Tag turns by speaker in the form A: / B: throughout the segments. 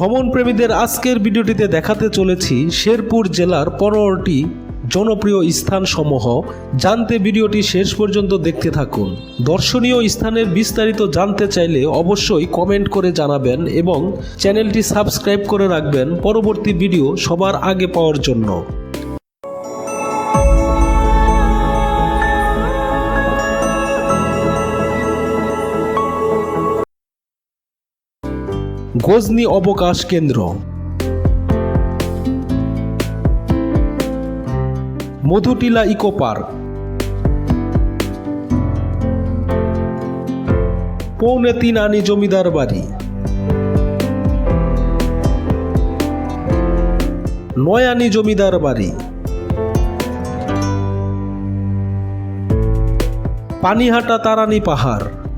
A: ভ্রমণ প্রেমীদের আজকের ভিডিওটিতে দেখাতে চলেছি শেরপুর জেলার পনেরোটি জনপ্রিয় স্থানসমূহ। জানতে ভিডিওটি শেষ পর্যন্ত দেখতে থাকুন। দর্শনীয় স্থানের বিস্তারিত জানতে চাইলে অবশ্যই কমেন্ট করে জানাবেন এবং চ্যানেলটি সাবস্ক্রাইব করে রাখবেন। পরবর্তী ভিডিও সবার আগে পাওয়ার জন্য। গজনি অবকাশ কেন্দ্র। Madhutila eco park. পৌনে তিন আনি জমিদার বাড়ি। নয় আনি জমিদার বাড়ি। পানিহাটা তারানি পাহাড়।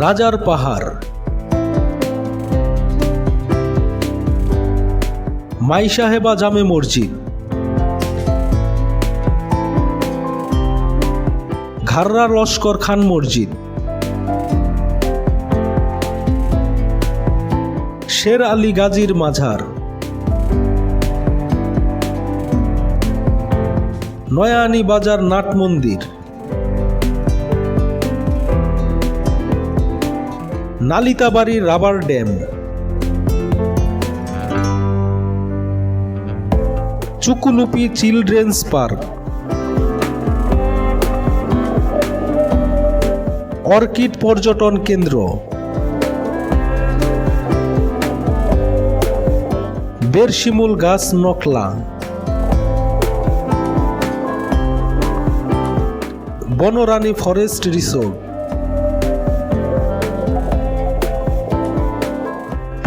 A: রাজার পাহাড়। মাই সাহেবা জামে মসজিদ। ঘাররা লস্কর খান মসজিদ। শের আলী গাজীর মাঝার নয়ানি বাজার নাট মন্দির। Nalitabari rubber dam. Chukulupi children's park. Orchid পর্যটন কেন্দ্র। বেরশিমুল গাছ নকলা। বনরানী forest resort.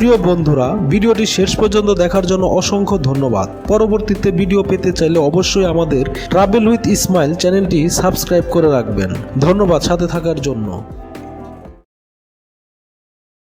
A: প্রিয় বন্ধুরা, ভিডিওটি শেষ পর্যন্ত দেখার জন্য অসংখ্য ধন্যবাদ। পরবর্তীতে ভিডিও পেতে চাইলে অবশ্যই আমাদের ট্রাভেল উইথ ইসমাইল চ্যানেলটি সাবস্ক্রাইব করে রাখবেন। ধন্যবাদ সাথে থাকার জন্য।